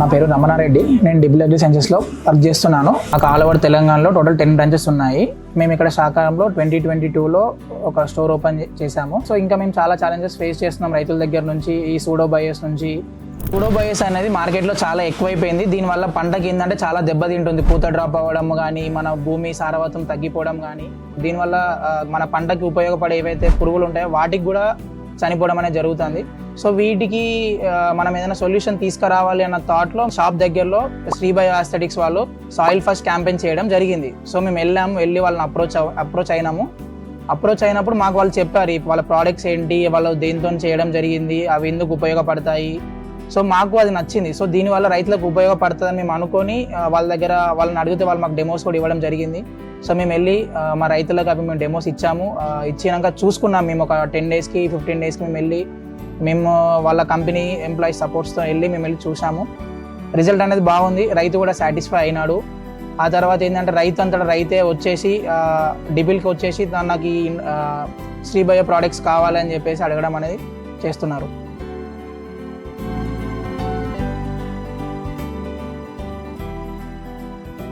నా పేరు రమణారెడ్డి. నేను డిబిలజీ సైన్సెస్లో వర్క్ చేస్తున్నాను. నాకు ఆల్ ఓవర్ తెలంగాణలో టోటల్ టెన్ బ్రాంచెస్ ఉన్నాయి. మేము ఇక్కడ శాకారంలో ట్వంటీ ట్వంటీ టూలో ఒక స్టోర్ ఓపెన్ చేశాము. సో ఇంకా మేము చాలా ఛాలెంజెస్ ఫేస్ చేస్తున్నాం రైతుల దగ్గర నుంచి ఈ సూడో బయస్ నుంచి. సూడో బయస్ అనేది మార్కెట్లో చాలా ఎక్కువైపోయింది. దీనివల్ల పంటకి ఏంటంటే చాలా దెబ్బతింటుంది పూత డ్రాప్ అవ్వడం కానీ మన భూమి సారవత్వం తగ్గిపోవడం కానీ దీనివల్ల మన పంటకి ఉపయోగపడే ఏవైతే పురుగులు ఉంటాయో వాటికి కూడా చనిపోవడం అనేది జరుగుతుంది. సో వీటికి మనం ఏదైనా సొల్యూషన్ తీసుకురావాలి అన్న థాట్లో షాప్ దగ్గరలో శ్రీబయో ఆస్థెటిక్స్ వాళ్ళు సాయిల్ ఫస్ట్ క్యాంపెయిన్ చేయడం జరిగింది. సో మేము వెళ్ళాము వెళ్ళి వాళ్ళని అప్రోచ్ అప్రోచ్ అయినాము. అప్రోచ్ అయినప్పుడు మాకు వాళ్ళు చెప్పారు వాళ్ళ ప్రోడక్ట్స్ ఏంటి వాళ్ళు దేంతో చేయడం జరిగింది అవి ఎందుకు ఉపయోగపడతాయి? సో మాకు అది నచ్చింది. సో దీనివల్ల రైతులకు ఉపయోగపడుతుందని మేము అనుకొని వాళ్ళ దగ్గర వాళ్ళని అడిగితే వాళ్ళు మాకు డెమోస్ కూడా ఇవ్వడం జరిగింది. సో మేము వెళ్ళి మా రైతులకు అవి మేము డెమోస్ ఇచ్చాము. ఇచ్చినాక చూసుకున్నాం మేము ఒక టెన్ డేస్కి ఫిఫ్టీన్ డేస్కి మేము వెళ్ళి మేము వాళ్ళ కంపెనీ ఎంప్లాయీ సపోర్ట్స్తో వెళ్ళి మేము వెళ్ళి చూసాము. రిజల్ట్ అనేది బాగుంది. రైతు కూడా సాటిస్ఫై అయినాడు. ఆ తర్వాత ఏంటంటే రైతు అంతటా రైతే వచ్చేసి డిబిల్కి వచ్చేసి నాకు శ్రీభయ ప్రోడక్ట్స్ కావాలని చెప్పేసి అడగడం అనేది చేస్తున్నారు.